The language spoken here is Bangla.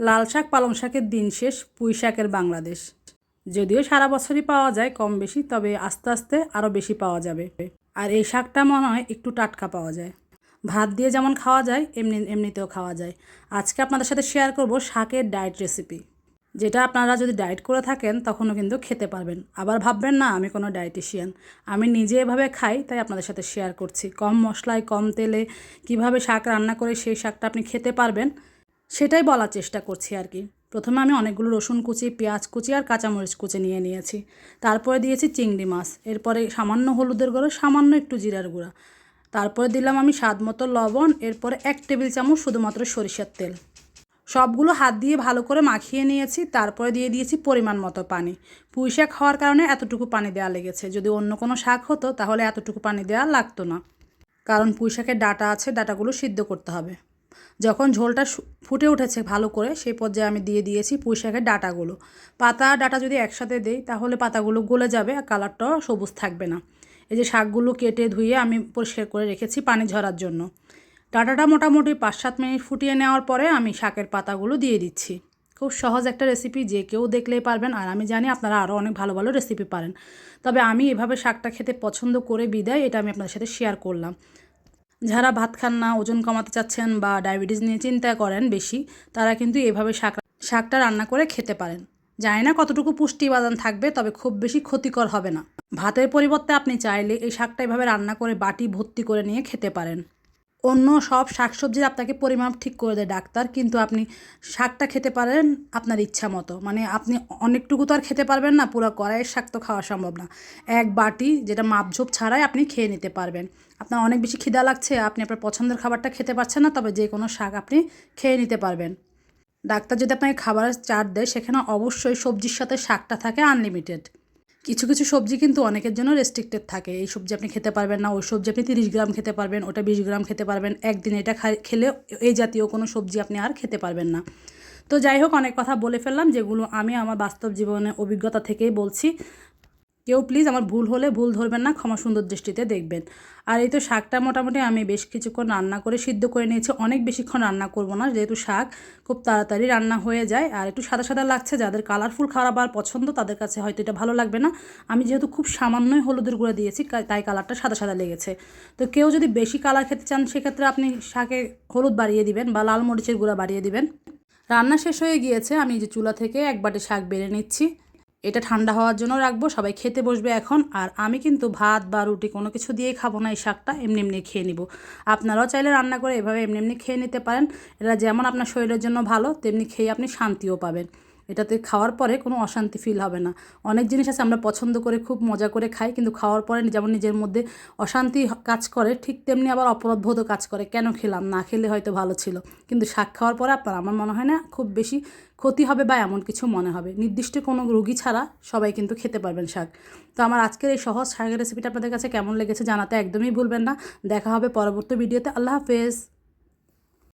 লাল শাক, পালং শাকের দিন শেষ, পুঁই শাকের বাংলাদেশ। যদিও সারা বছরই পাওয়া যায় কম বেশি, তবে আস্তে আস্তে আরও বেশি পাওয়া যাবে। আর এই শাকটা মনে হয় একটু টাটকা পাওয়া যায়। ভাত দিয়ে যেমন খাওয়া যায়, এমনি, এমনিতেও খাওয়া যায়। আজকে আপনাদের সাথে শেয়ার করব শাকের ডায়েট রেসিপি যেটা আপনারা যদি ডায়েট করে থাকেন, তখনও কিন্তু খেতে পারবেন। আবার ভাববেন, না, আমি কোনো ডায়েটিশিয়ান আমি নিজে এভাবে খাই, তাই আপনাদের সাথে শেয়ার করছি। কম মশলায়, কম তেলে কীভাবে শাক রান্না করে সেই শাকটা আপনি খেতে পারবেন সেটাই বলার চেষ্টা করছি আর কি। প্রথমে আমি অনেকগুলো রসুন কুচি, পেঁয়াজ কুচি আর কাঁচামরিচ কুচি নিয়ে নিয়েছি। তারপরে দিয়েছি চিংড়ি মাছ। এরপরে সামান্য হলুদের গুঁড়ো, সামান্য একটু জিরার গুঁড়া। তারপরে দিলাম আমি স্বাদ মতো লবণ, এরপরে এক টেবিল চামচ শুধুমাত্র সরিষার তেল। সবগুলো হাত দিয়ে ভালো করে মাখিয়ে নিয়েছি, তারপরে দিয়ে দিয়েছি পরিমাণ মতো পানি। পুঁই শাক খাওয়ার কারণে এতটুকু পানি দেওয়া লেগেছে। যদি অন্য কোনো শাক হতো, তাহলে এতটুকু পানি দেওয়া লাগতো না। কারণ পুঁই শাকের ডাটা আছে, ডাটাগুলো সিদ্ধ করতে হবে। যখন ঝোলটা ফুটে উঠেছে ভালো করে, সেই পর্যায়ে আমি দিয়ে দিয়েছি পুঁই শাকের ডাটাগুলো। পাতা, ডাটা যদি একসাথে দেই, তাহলে পাতাগুলো গলে যাবে আর কালারটাও সবুজ থাকবে না। এই যে শাকগুলো কেটে ধুয়ে আমি পরিষ্কার করে রেখেছি পানি ঝরার জন্য। ডাটাটা মোটামুটি পাঁচ সাত মিনিট ফুটিয়ে নেওয়ার পরে আমি শাকের পাতাগুলো দিয়ে দিচ্ছি। খুব সহজ একটা রেসিপি যে কেউ দেখলেই পারবেন। আর আমি জানি আপনারা আরও অনেক ভালো ভালো রেসিপি পারেন। তবে আমি এভাবে শাকটা খেতে পছন্দ করে বিদায়, এটা আমি আপনাদের সাথে শেয়ার করলাম। যারা ভাত খান না, ওজন কমাতে চাচ্ছেন বা ডায়াবেটিস নিয়ে চিন্তা করেন বেশি, তারা কিন্তু এভাবে শাক শাকটা রান্না করে খেতে পারেন। জানি না কতটুকু পুষ্টি উপাদান থাকবে, তবে খুব বেশি ক্ষতিকর হবে না। ভাতের পরিবর্তে আপনি চাইলে এই শাকটা এভাবে রান্না করে বাটি ভর্তি করে নিয়ে খেতে পারেন। অন্য সব শাকসবজির আপনাকে পরিমাপ ঠিক করে দেয় ডাক্তার, কিন্তু আপনি শাকটা খেতে পারেন আপনার ইচ্ছা মতো। মানে আপনি অনেকটুকু তো আর খেতে পারবেন না, পুরো কড়াইয়ের শাক তো খাওয়া সম্ভব না। এক বাটি যেটা মাপঝোপ ছাড়াই আপনি খেয়ে নিতে পারবেন। আপনার অনেক বেশি খিদা লাগছে, আপনি আপনার পছন্দের খাবারটা খেতে পারছেন না, তবে যে কোনো শাক আপনি খেয়ে নিতে পারবেন। ডাক্তার যদি আপনাকে খাবারের চার্ট দেয়, সেখানে অবশ্যই সবজির সাথে শাকটা থাকে আনলিমিটেড। কিছু কিছু সবজি কিন্তু অনেকের জন্য রেস্ট্রিক্টেড থাকে। এই সবজি আপনি খেতে পারবেন না, ওই সবজি আপনি তিরিশ গ্রাম খেতে পারবেন, ওটা বিশ গ্রাম খেতে পারবেন। একদিন এটা খেলে এই জাতীয় কোনো সবজি আপনি আর খেতে পারবেন না। তো যাই হোক, অনেক কথা বলে ফেললাম, যেগুলো আমি আমার বাস্তব জীবনে অভিজ্ঞতা থেকেই বলছি। কেউ প্লিজ আমার ভুল হলে ভুল ধরবেন না, ক্ষমা সুন্দর দৃষ্টিতে দেখবেন। আর এই তো শাকটা মোটামুটি আমি বেশ কিছুক্ষণ রান্না করে সিদ্ধ করে নিয়েছি, অনেক বেশিক্ষণ রান্না করব না, যেহেতু শাক খুব তাড়াতাড়ি রান্না হয়ে যায়। আর একটু সাদা সাদা লাগছে, যাদের কালারফুল খাবার পছন্দ তাদের কাছে হয়তো এটা ভালো লাগবে না। আমি যেহেতু খুব সামান্যই হলুদের গুঁড়া দিয়েছি তাই কালারটা সাদা সাদা লেগেছে। তো কেউ যদি বেশি কালার খেতে চান, সেক্ষেত্রে আপনি শাকে হলুদ বাড়িয়ে দিবেন বা লাল মরিচের গুঁড়া বাড়িয়ে দিবেন। রান্না শেষ হয়ে গিয়েছে, আমি যে চুলা থেকে এক বাটি শাক বেড়ে নিচ্ছি। এটা ঠান্ডা হওয়ার জন্য রাখব, সবাই খেতে বসবে এখন। আর আমি কিন্তু ভাত বা রুটি কোনো কিছু দিয়েই খাব না, এই শাকটা এমনি এমনি খেয়ে নিব। আপনারাও চাইলে রান্না করে এভাবে এমনি এমনি খেয়ে নিতে পারেন। এটা যেমন আপনার শরীরের জন্য ভালো, তেমনি খেয়ে আপনি শান্তিও পাবেন। এটাতে খাওয়ার পরে কোনো অশান্তি ফিল হবে না। অনেক জিনিস আছে আমরা পছন্দ করে, খুব মজা করে খাই, কিন্তু খাওয়ার পরে যেমন নিজের মধ্যে অশান্তি কাজ করে, ঠিক তেমনি আবার অপরাধবোধও কাজ করে। কেন খেলাম? না খেলে হয়তো ভালো ছিল। কিন্তু শাক খাওয়ার পরে আপনার, আমার মনে হয় না খুব বেশি ক্ষতি হবে বা এমন কিছু মনে হবে। নির্দিষ্ট কোনো রুগী ছাড়া সবাই কিন্তু খেতে পারবেন শাক। তো আমার আজকের এই সহজ শাকের রেসিপিটা আপনাদের কাছে কেমন লেগেছে জানাতে একদমই ভুলবেন না। দেখা হবে পরবর্তী ভিডিওতে। আল্লাহ হাফেজ।